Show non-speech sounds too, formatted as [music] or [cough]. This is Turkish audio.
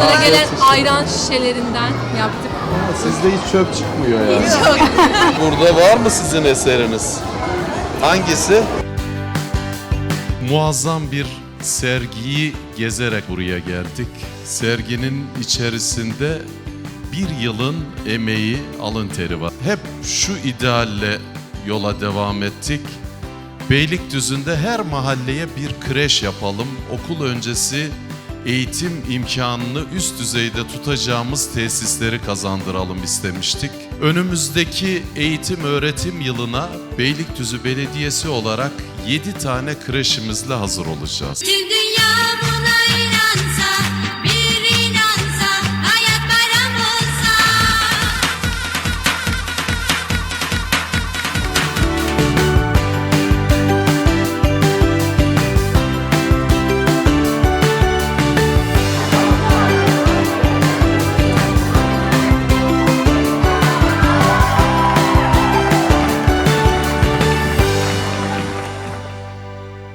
Onlara Afiyet gelen olsun. ayran şişelerinden yaptık. Sizde hiç çöp çıkmıyor ya. Çok [laughs] Burada var mı sizin eseriniz? Hangisi? Muazzam bir sergiyi gezerek buraya geldik. Serginin içerisinde bir yılın emeği, alın teri var. Hep şu idealle yola devam ettik. Beylikdüzü'nde her mahalleye bir kreş yapalım. Okul öncesi eğitim imkanını üst düzeyde tutacağımız tesisleri kazandıralım istemiştik. Önümüzdeki eğitim öğretim yılına Beylikdüzü Belediyesi olarak 7 tane kreşimizle hazır olacağız. Kim